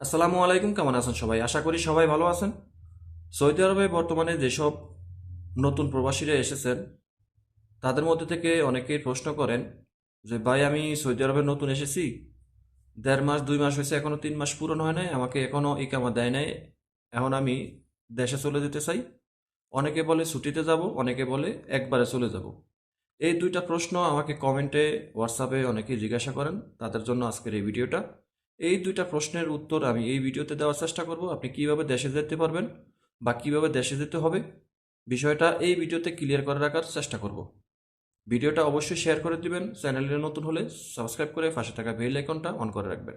আসসালামু আলাইকুম, কেমন আছেন সবাই? আশা করি সবাই ভালো আছেন। সৌদি আরবে বর্তমানে যেসব নতুন প্রবাসীরা এসেছেন, তাদের মধ্যে থেকে অনেকেই প্রশ্ন করেন যে, ভাই, আমি সৌদি আরবে নতুন এসেছি। দেড় মাস, দুই মাস হয়েছে এখনও তিন মাস পূরণ হয় নাই। আমাকে এখনও ইকামা দেয় নাই। এখন আমি দেশে চলে যেতে চাই। অনেকে বলে, ছুটিতে যাব। অনেকে বলে, একবারে চলে যাব। এই দুইটা প্রশ্ন আমাকে কমেন্টে, হোয়াটসঅ্যাপে অনেকেই জিজ্ঞাসা করেন। তাদের জন্য আজকের এই ভিডিওটা। এই দুইটা প্রশ্নের উত্তর আমি এই ভিডিওতে দেওয়ার চেষ্টা করব। আপনি কীভাবে দেশে যেতে পারবেন বা কীভাবে দেশে যেতে হবে, বিষয়টা এই ভিডিওতে ক্লিয়ার করে রাখার চেষ্টা করব। ভিডিওটা অবশ্যই শেয়ার করে দিবেন, চ্যানেলে নতুন হলে সাবস্ক্রাইব করে পাশে থাকা বেল আইকনটা অন করে রাখবেন।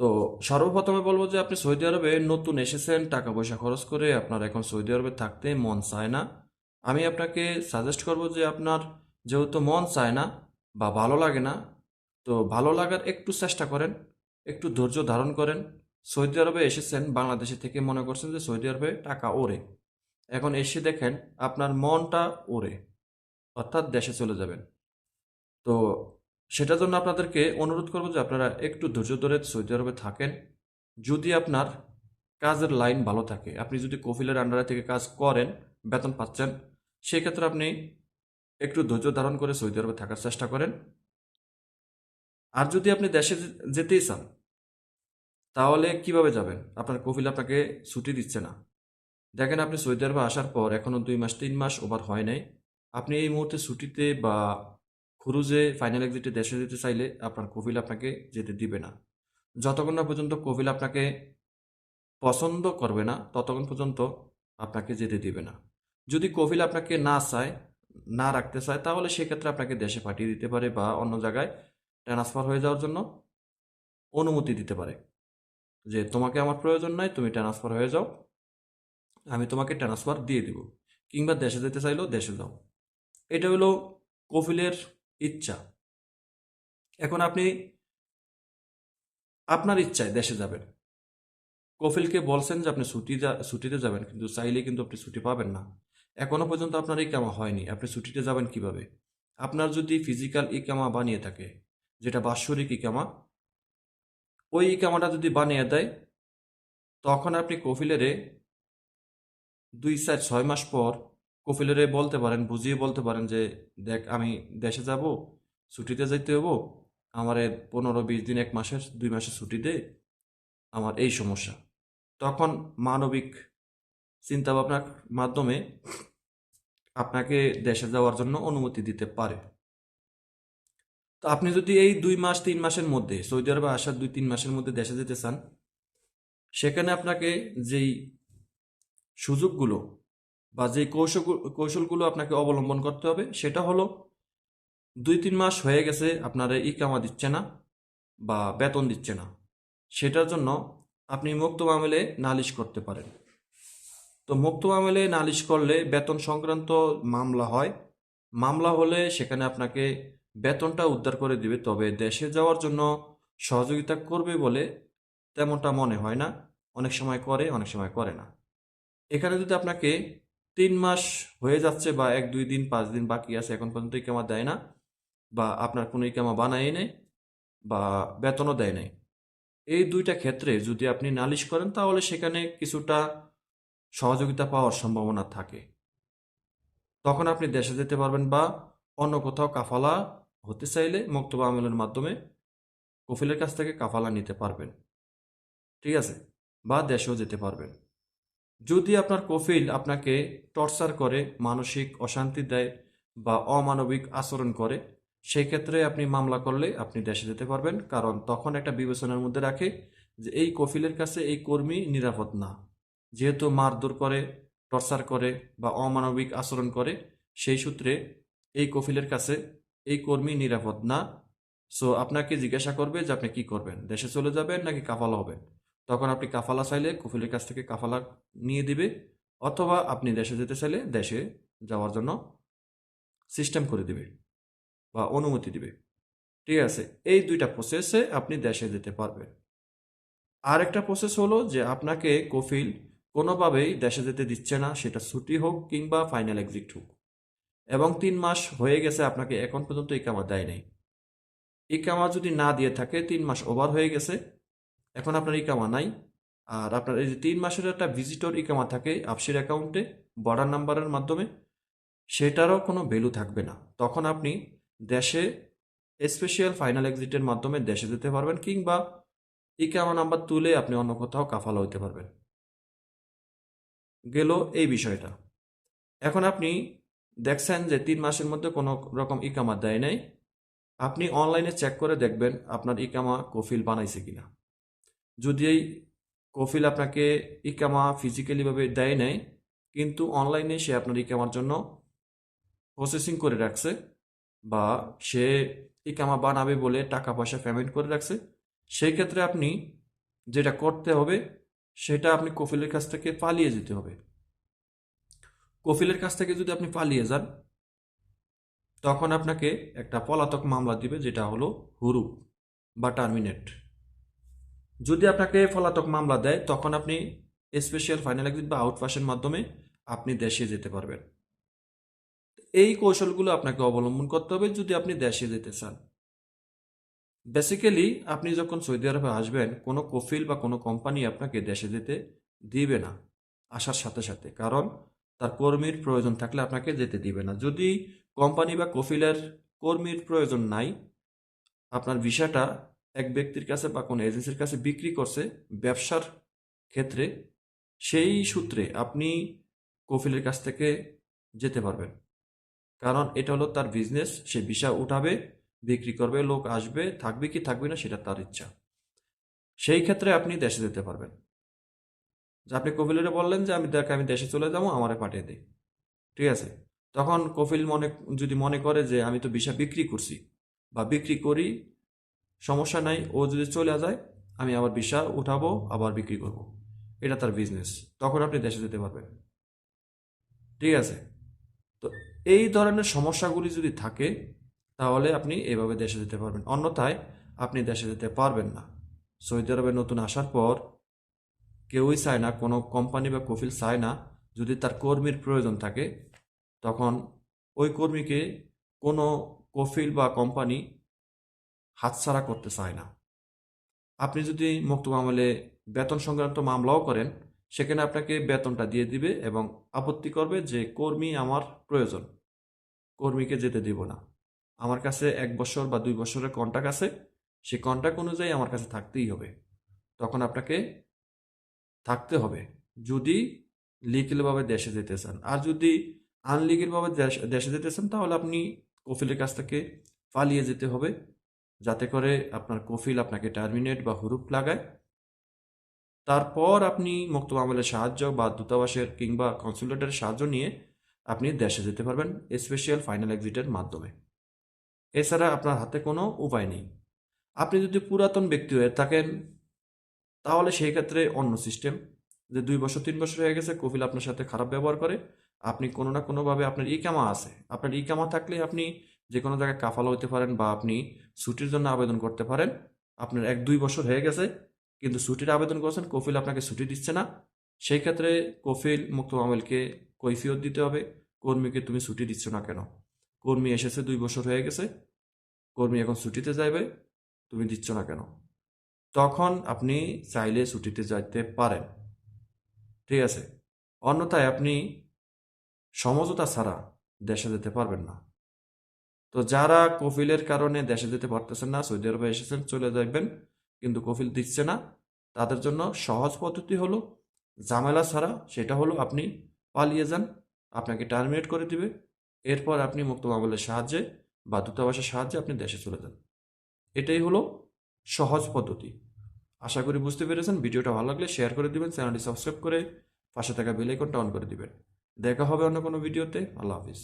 তো সর্বপ্রথমে বলব যে আপনি সৌদি আরবে নতুন এসেছেন, টাকা পয়সা খরচ করে আপনার এখন সৌদি আরবে থাকতে মন চায় না। আমি আপনাকে সাজেস্ট করব যে আপনার যেহেতু মন চায় না বা ভালো লাগে না, তো ভালো লাগার একটু চেষ্টা করেন। একটু ধৈর্য ধারণ করেন। সৌদি আরবে এসেছেন, বাংলাদেশে থেকে মনে করছেন যে সৌদি আরবে টাকা ওরে। এখন এসে দেখেন আপনার মনটা ওরে, অর্থাৎ দেশে চলে যাবেন। তো সেটার জন্য আপনাদেরকে অনুরোধ করব যে আপনারা একটু ধৈর্য ধরে সৌদি আরবে থাকেন। যদি আপনার কাজের লাইন ভালো থাকে, আপনি যদি কফিলের আন্ডারে থেকে কাজ করেন, বেতন পাচ্ছেন, সেক্ষেত্রে আপনি একটু ধৈর্য ধারণ করে সৌদি আরবে থাকার চেষ্টা করেন। আর যদি আপনি দেশে যেতেই চান তাহলে কীভাবে যাবেন? আপনার কফিল আপনাকে ছুটি দিচ্ছে না। দেখেন আপনি সৌদি আরবে আসার পর এখনও দুই মাস, তিন মাস ওভার হয় নাই। আপনি এই মুহূর্তে ছুটিতে বা খুরুজে ফাইনাল এক্সিটে দেশে যেতে চাইলে আপনার কফিল আপনাকে যেতে দিবে না। যতক্ষণ না পর্যন্ত কফিল আপনাকে পছন্দ করবে না, ততক্ষণ পর্যন্ত আপনাকে যেতে দিবে না। যদি কফিল আপনাকে না চায়, না রাখতে চায়, তাহলে সেক্ষেত্রে আপনাকে দেশে পাঠিয়ে দিতে পারে বা অন্য জায়গায় ট্রান্সফার হয়ে যাওয়ার জন্য অনুমতি দিতে পারে। যে তোমাকে আমার প্রয়োজন নাই, তুমি ট্রান্সফার হয়ে যাও। আমি তোমাকে ট্রান্সফার দিয়ে দিব। কিংবা দেশে যেতে চাইলেও দেশে যাও। এটা হলো কফিলের ইচ্ছা। এখন আপনি আপনার ইচ্ছায় দেশে যাবেন। কফিলকে বলছেন যে আপনি ছুটি ছুটিতে যাবেন, কিন্তু চাইলে কিন্তু আপনি ছুটি পাবেন না। এখনও পর্যন্ত আপনার ইকামা হয়নি। আপনি ছুটিতে যাবেন কীভাবে? আপনার যদি ফিজিক্যাল ইকামা বানিয়ে থাকে, যেটা বাৎসরিক ইকামা ওই ইকামাটা যদি বানিয়ে দেয়, তখন আপনি কফিলেরে দুই চার ছয় মাস পর কফিলেরে বলতে পারেন, বুঝিয়ে বলতে পারেন যে, দেখ, আমি দেশে যাব, ছুটিতে যাইতে হব আমার পনেরো বিশ দিন এক মাসের, দুই মাসের ছুটি দে, আমার এই সমস্যা। তখন মানবিক চিন্তাভাবনার মাধ্যমে আপনাকে দেশে যাওয়ার জন্য অনুমতি দিতে পারে। তো আপনি যদি এই দুই মাস, তিন মাসের মধ্যে সৌদি আরবে আসার দুই, তিন মাসের মধ্যে দেশে যেতে চান, সেখানে আপনাকে যেই সুযোগগুলো বা যেই কৌশল, কৌশলগুলো আপনাকে অবলম্বন করতে হবে, সেটা হলো দুই, তিন মাস হয়ে গেছে আপনারা ইকামা দিচ্ছে না বা বেতন দিচ্ছে না। সেটার জন্য আপনি মুক্ত মামলে নালিশ করতে পারেন। তো মুক্ত মামলে নালিশ করলে বেতন সংক্রান্ত মামলা হয়। মামলা হলে সেখানে আপনাকে বেতনটা উদ্ধার করে দিবে, তবে দেশে যাওয়ার জন্য সহযোগিতা করবে বলে তেমনটা মনে হয় না। অনেক সময় করে, অনেক সময় করে না। এখানে যদি আপনাকে তিন মাস হয়ে যাচ্ছে বা এক, দুই দিন, পাঁচ দিন বাকি আছে, এখন পর্যন্ত ইকামা দেয় না বা আপনার কোনো ইকামা বানাই নেই বা বেতনও দেয় নাই, এই দুইটা ক্ষেত্রে যদি আপনি নালিশ করেন, তাহলে সেখানে কিছুটা সহযোগিতা পাওয়ার সম্ভাবনা থাকে। তখন আপনি দেশে যেতে পারবেন বা অন্য কোথাও কাফালা হতে চাইলে মক্তবা আমলের মাধ্যমে কফিলের কাছ থেকে কাফালা নিতে পারবেন। ঠিক আছে? বা দেশেও যেতে পারবেন। যদি আপনার কফিল আপনাকে টর্চার করে, মানসিক অশান্তি দেয় বা অমানবিক আচরণ করে, সেই ক্ষেত্রে আপনি মামলা করলে আপনি দেশে যেতে পারবেন। কারণ তখন একটা বিবেচনার মধ্যে রাখে যে এই কফিলের কাছে এই কর্মী নিরাপদ না। যেহেতু মারধর করে, টর্চার করে বা অমানবিক আচরণ করে, সেই সূত্রে এই কফিলের কাছে এই কর্মী নিরাপদ না। সো আপনাকে জিজ্ঞাসা করবে যে আপনি কি করবেন? দেশে চলে যাবেন নাকি কাফালা হবেন? তখন আপনি কাফালা চাইলে কফিলের কাছ থেকে কাফালা নিয়ে দিবে, অথবা আপনি দেশে যেতে চাইলে দেশে যাওয়ার জন্য সিস্টেম করে দিবে বা অনুমতি দিবে। ঠিক আছে, এই দুইটা প্রসেসে আপনি দেশে যেতে পারবেন। আর একটা প্রসেস হলো যে আপনাকে কফিল কোনোভাবেই দেশে যেতে দিচ্ছে না, সেটা ছুটি হোক কিংবা ফাইনাল এক্সিট হোক। এবং তিন মাস হয়ে গেছে আপনাকে এখন পর্যন্ত ইকামা দেয় নাই। ইকামা যদি না দিয়ে থাকে, তিন মাস ওভার হয়ে গেছে, এখন আপনার ইকামা নাই। আর আপনার এই যে তিন মাসের একটা ভিজিটর ইকামা থাকে আপসির অ্যাকাউন্টে বর্ডার নাম্বারের মাধ্যমে, সেটারও কোনো ভ্যালু থাকবে না। তখন আপনি দেশে স্পেশাল ফাইনাল এক্সিটের মাধ্যমে দেশে যেতে পারবেন কিংবা ইকামা নাম্বার তুলে আপনি অন্য কোথাও কাফালা হইতে পারবেন। গেল এই বিষয়টা। এখন আপনি দেখছেন যে তিন মাসের মধ্যে কোনো রকম ইকামা দেয় নাই। আপনি অনলাইনে চেক করে দেখবেন আপনার ইকামা কফিল বানাইছে কিনা। যদি এই কফিল আপনাকে ইকামা ফিজিক্যালিভাবে দেয় নাই, কিন্তু অনলাইনে সে আপনার ইকামার জন্য প্রসেসিং করে রাখছে বা সে ইকামা বানাবে বলে টাকা পয়সা পেমেন্ট করে রাখছে, সেই ক্ষেত্রে আপনি যেটা করতে হবে, সেটা আপনি কফিলের কাছ থেকে পালিয়ে যেতে হবে। কফিলের কাছ থেকে যদি আপনি পালিয়ে যান, তখন আপনাকে একটা পলাতক মামলা দিবে, যেটা হলো হুরু বা টার্মিনেট। যদি আপনাকে পলাতক মামলা দেয়, তখন আপনি স্পেশাল ফাইনাল এক্সিট বা আউটপাসের মাধ্যমে আপনি দেশে যেতে পারবেন। এই কৌশলগুলো আপনাকে অবলম্বন করতে হবে যদি আপনি দেশে যেতে চান। বেসিক্যালি আপনি যখন সৌদি আরবে আসবেন, কোনো কফিল বা কোনো কোম্পানি আপনাকে দেশে যেতে দিবে না, আসার সাথে সাথে। কারণ তার কর্মীর প্রয়োজন থাকলে আপনাকে যেতে দিবে না। যদি কোম্পানি বা কফিলের কর্মীর প্রয়োজন নাই, আপনার ভিসাটা এক ব্যক্তির কাছে বা কোনো এজেন্সির কাছে বিক্রি করছে ব্যবসার ক্ষেত্রে, সেই সূত্রে আপনি কফিলের কাছ থেকে যেতে পারবেন। কারণ এটা হলো তার বিজনেস সে ভিসা উঠাবে, বিক্রি করবে, লোক আসবে, থাকবে কি থাকবে না সেটা তার ইচ্ছা। সেই ক্ষেত্রে আপনি দেশে যেতে পারবেন। যে আপনি কফিলের বললেন যে আমি দেখ আমি দেশে চলে যাব, আমারে পাঠিয়ে দিই ঠিক আছে? তখন কফিল মনে, যদি মনে করে যে আমি তো ভিসা বিক্রি করছি বা বিক্রি করি, সমস্যা নাই, ও যদি চলে যায়, আমি আবার ভিসা উঠাবো, আবার বিক্রি করব। এটা তার বিজনেস তখন আপনি দেশে যেতে পারবেন। ঠিক আছে? তো এই ধরনের সমস্যাগুলি যদি থাকে, তাহলে আপনি এভাবে দেশে যেতে পারবেন। অন্যথায় আপনি দেশে যেতে পারবেন না। সৌদি আরবে নতুন আসার পর কেউই চায় না, কোনো কোম্পানি বা কফিল চায় না, যদি তার কর্মীর প্রয়োজন থাকে, তখন ওই কর্মীকে কোনো কফিল বা কোম্পানি হাতছাড়া করতে চায় না। আপনি যদি মুক্ত মামলে বেতন সংক্রান্ত মামলাও করেন, সেখানে আপনাকে বেতনটা দিয়ে দিবে এবং আপত্তি করবে যে, কর্মী আমার প্রয়োজন, কর্মীকে যেতে দিব না। আমার কাছে এক বছর বা দুই বছরের কন্ট্রাক্ট আছে, সেই কন্ট্রাক্ট অনুযায়ী আমার কাছে থাকতেই হবে। তখন আপনাকে থাকতে হবে। যদি লিগেলভাবে দেশে যেতে চান। আর যদি আনলিগেলভাবে দেশে যেতে চান, তাহলে আপনি কফিলের কাছ থেকে পালিয়ে যেতে হবে। যাতে করে আপনার কফিল আপনাকে টার্মিনেট বা হুরুপ লাগায়। তারপর আপনি মুক্ত মামলের সাহায্য বা দূতাবাসের কিংবা কনসুলেটের সাহায্য নিয়ে আপনি দেশে যেতে পারবেন স্পেশাল ফাইনাল এক্সিটের মাধ্যমে। এছাড়া আপনার হাতে কোনো উপায় নেই। আপনি যদি পুরাতন ব্যক্তি হয়ে থাকেন তাহলে সেই ক্ষেত্রে অন্য সিস্টেম যে দুই বছর, তিন বছর হয়ে গেছে, কফিল আপনার সাথে খারাপ ব্যবহার করে। আপনি কোনো না কোনোভাবে আপনার ইকামা আছে। আপনার ইকামা থাকলে আপনি যে কোনো জায়গায় কাফালা হতে পারেন বা আপনি ছুটির জন্য আবেদন করতে পারেন। আপনার এক, দুই বছর হয়ে গেছে, কিন্তু ছুটির আবেদন করছেন, কফিল আপনাকে ছুটি দিচ্ছে না। সেই ক্ষেত্রে কফিল মুক্ত মামলকে কৈফিয়ত দিতে হবে। কর্মীকে তুমি ছুটি দিচ্ছ না কেন? কর্মী এসেছে, দুই বছর হয়ে গেছে। কর্মী এখন ছুটিতে যাবে তুমি দিচ্ছ না কেন? তখন আপনি চাইলে ছুটিতে যাইতে পারেন। ঠিক আছে? অন্যথায় আপনি সমঝোতা ছাড়া দেশে যেতে পারবেন না। তো যারা কফিলের কারণে দেশে যেতে পারতেছেন না, সৌদি আরবে এসেছেন, চলে যাবেন কিন্তু কফিল দিচ্ছে না, তাদের জন্য সহজ পদ্ধতি হলো, ঝামেলা ছাড়া সেটা হলো আপনি পালিয়ে যান, আপনাকে টার্মিনেট করে দিবে, এরপর আপনি মুক্ত মামলের সাহায্যে বা দূতাবাসের সাহায্যে আপনি দেশে চলে যান। এটাই হলো সহজ পদ্ধতি। আশা করি বুঝতে পেরেছেন। ভিডিওটা ভালো লাগলে শেয়ার করে দিবেন, চ্যানেলটি সাবস্ক্রাইব করে পাশে থাকা বেল আইকনটা অন করে দিবেন। দেখা হবে অন্য কোনো ভিডিওতে আল্লাহ হাফিজ।